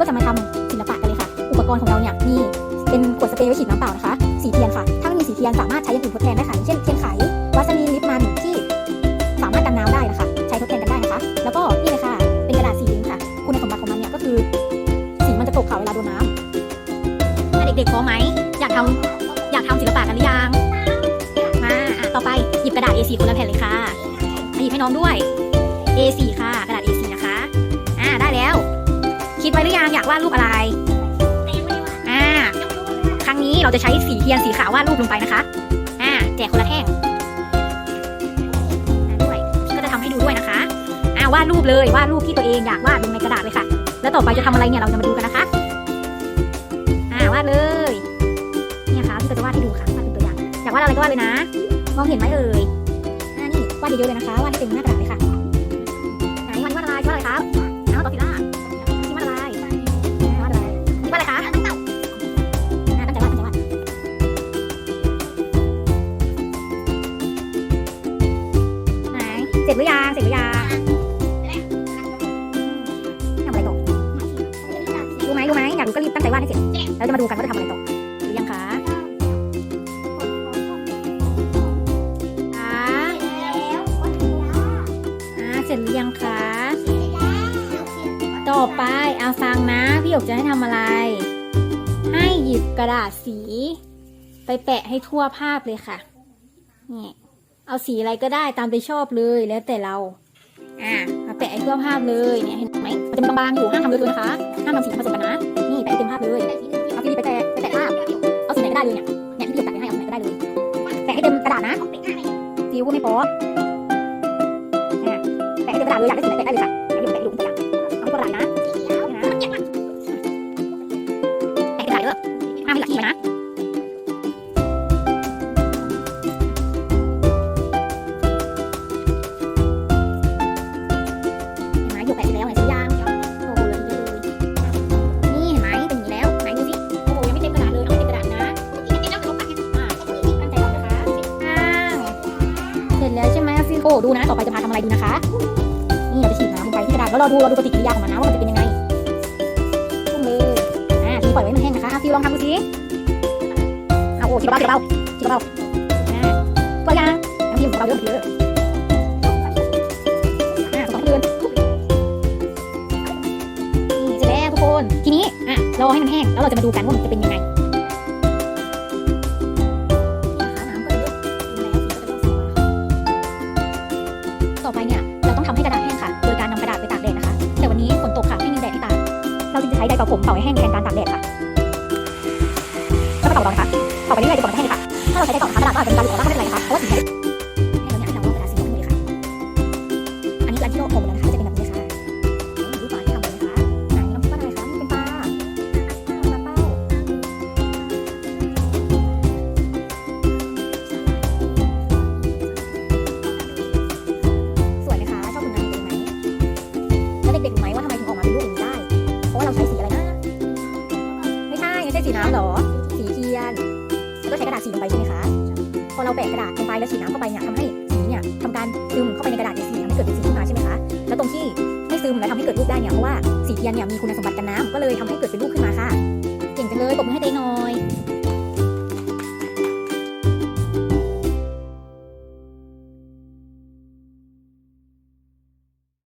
ก็จะมาทำศิลปะกันเลยค่ะ อุปกรณ์ของเราเนี่ยมีเป็นขวดสเปรย์ไว้ฉีดน้ำเปล่านะคะ สีเทียนค่ะ ถ้าไม่มีสีเทียนสามารถใช้อย่างอื่นทดแทนได้ค่ะเช่นเทียนไขวาสลีนลิปมันที่สามารถกันน้ำได้นะคะ ใช้ทดแทนกันได้นะคะ แล้วก็นี่เลยค่ะ เป็นกระดาษสีลิงค่ะ คุณสมบัติของมันเนี่ยก็คือสีมันจะตกค่ะเวลาโดนน้ำถ้าเด็กๆพร้อมไหมอยากทำอยากทำศิลปะกันหรือยังมาอะต่อไปหยิบกระดาษ A4 คนละแผ่นเลยค่ะหยิบให้น้องด้วย A4 ค่ะ ไว้หรือยังอยากวาดรูปอะไรอ่าครั้งนี้เราจะใช้สีเทียนสีขาววาดรูปลงไปนะคะอ่าแจกคนละแท่งด้วยก็จะทำให้ดูด้วยนะคะอ่าวาดรูปเลยวาดรูปที่ตัวเองอยากวาดลงในกระดาษเลยค่ะ แล้วต่อไปจะทำอะไรเนี่ยเราจะมาดูกันนะคะอ่าวาดเลยเนี่ยค่ะพี่จะวาดให้ดูค่ะวาดเป็นตัวอย่างอยากวาดอะไรก็วาดเลยนะ มองเห็นไหมเอ่ยอ่านี่วาดเยอะๆเลยนะคะวาดให้เต็มหน้ากระดาษเลย ร็จหรือยังเสร็จหรือยังทำอะไรต่อรู้ไหมรู้ไหมอยากรู้ก็รีบตั้งใจวาดให้เสร็จแล้วจะมาดูกันว่าจะทำอะไรต่อหรือยังคะเสร็จหรือยังคะต่อไปเอาฟังนะ พี่หยกจะให้ทำอะไร ให้หยิบกระดาษสี ไปแปะให้ทั่วภาพเลยค่ะนี่ เอาสีอะไรก็ได้ตามใจชอบเลยแล้วแต่เรา อ่ามาแปะให้ทั่วภาพเลยเนี่ยเห็นไหมมันจะเป็นบางๆอยู่ห้ามทำเยอะๆนะคะห้ามทำสีผสมกันนะ นี่แปะให้เต็มภาพเลยเอาที่นี่ไปแปะไปแปะภาพเอาสีไหนก็ได้เลยเนี่ยเนี่ยที่พี่หยกแปะไว้ให้เอาสีไหนก็ได้เลยแปะให้เต็มกระดาษนะฟิวพูดไม่พออ่าแปะให้เต็มกระดาษเลยอยากได้สีไหนแปะได้เลยค่ะ โก้ดูนะ ต่อไปจะพาทำอะไรดูนะคะ นี่เราจะฉีดน้ำลงไปที่กระดาษแล้วเราดูเราดูปฏิกิริยาของมันนะว่ามันจะเป็นยังไงพุ่งเลยอ่าทีนี้ปล่อยไว้มันแห้งนะคะฟิวลองทำดูสิเอาโอ้ทีละเบาทีละเบาทีละเบาอ่าตัวอยางน้ำพิมพ์ของเราเริ่มเยอะอ่าสองเดือนนี่เสร็จแล้วทุกคนทีนี้อะรอให้มันแห้งแล้วเราจะมาดูกันว่ามันจะเป็นยังไง เราจึงจะใช้ไดร์เป่าผมเป่าให้แห้งแทนการตากแดดค่ะแล้วก็เป่าเบาๆนะคะเป่าไปเรื่อยๆจนกว่าจะแห้งค่ะ ถ้าเราใช้ไดร์เป่านะคะกระดาษก็อาจจะมีการหลุดออกบ้าได้ ช่สีน้ำหรอ สีเทียนแล้วก็ใช้กระดาษสีลงไปใช่ไหมคะ พอเราแปะกระดาษลงไปแล้วฉีดน้ำเข้าไปเนี่ยทำให้สีเนี่ยทำการซึมเข้าไปในกระดาษสีทำให้เกิดเป็นสีขึ้นมาใช่ไหมคะ แล้วตรงที่ไม่ซึมและทำให้เกิดรูปได้เนี่ยเพราะว่าสีเทียนเนี่ยมีคุณสมบัติกันน้ำก็เลยทำให้เกิดเป็นรูป